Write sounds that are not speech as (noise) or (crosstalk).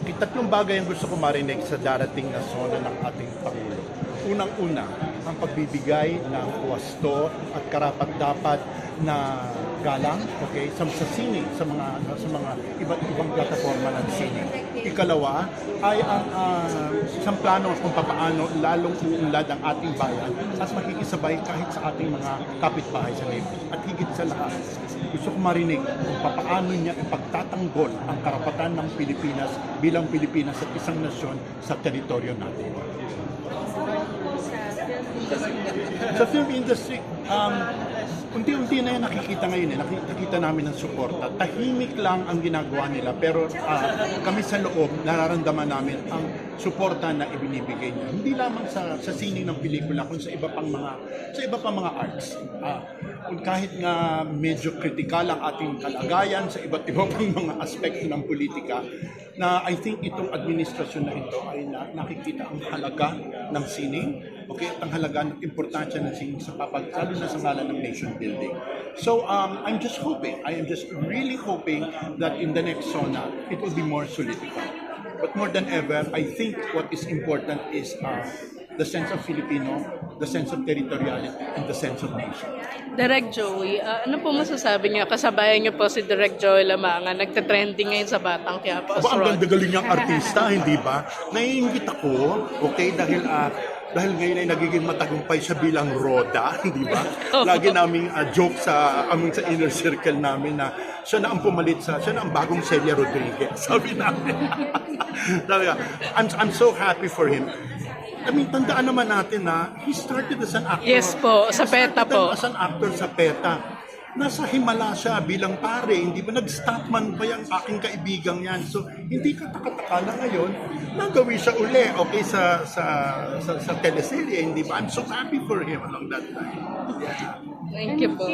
Okay, tatlong bagay ang gusto ko marinig sa darating na sona ng ating Pangulo. Unang-una, ang pagbibigay ng wasto at karapat-dapat na galang, okay, sa, sa sining, sa mga sa mga iba't ibang plataforma ng sining. Ikalawa ay ang ah, isang plano kung paano lalong uunlad ang ating bayan at makikisabay kahit sa ating mga kapitbahay sa neighbors. At higit sa lahat, gusto ko marinig kung paano niya ipagtatanggol ang karapatan ng Pilipinas bilang Pilipinas at isang nasyon sa teritoryo natin. Sa film industry, um, unti-unti na yan nakikita ngayon eh. Nakik- Nakikita namin ng suporta. Tahimik lang ang ginagawa nila pero ah, kami sa loob nararamdaman namin ang suporta na ibinibigay niya. Hindi lamang sa sa sining ng pelikula kundi sa iba pang mga sa iba pang mga arts. Kung kahit nga medyo kritikal ang ating kalagayan sa iba't ibang mga aspekto ng politika na I think itong administrasyon na ito ay na, nakikita ang halaga ng sining okay, at ang halaga ng importansya ng sining sa papag, lalo na sa ngalan ng nation building. So um, I'm just hoping, I am just really hoping that in the next SONA, it will be more solidified. But more than ever, I think what is important is uh, the sense of Filipino, the sense of territoriality, and the sense of nation. Direk Joey, ah, ano po masasabi niyo? Kasabayan niyo po si Direk Joey Lamanga, nagte-trending ngayon sa Batang Quiapo. Aba, ang ganda galing niyang artista, hindi ba? Naiingit ako, okay, dahil ah, dahil ngayon ay nagiging matagumpay siya bilang roda, (laughs) hindi ba? Lagi naming ah, joke sa aming sa inner circle namin na siya na ang pumalit sa, siya na ang bagong Celia Rodriguez, (laughs) sabi namin. (laughs) Sabi I'm, I'm so happy for him. I mean, tandaan naman natin na he started as an actor. Yes po, sa PETA po. As an actor sa PETA. Nasa Himala siya bilang pare, hindi ba nag-statman pa yung aking kaibigang yan. So, hindi ka takataka na ngayon, nagawi siya uli, okay, sa, sa, sa, sa teleserye, hindi ba? I'm so happy for him along that time. Thank you po.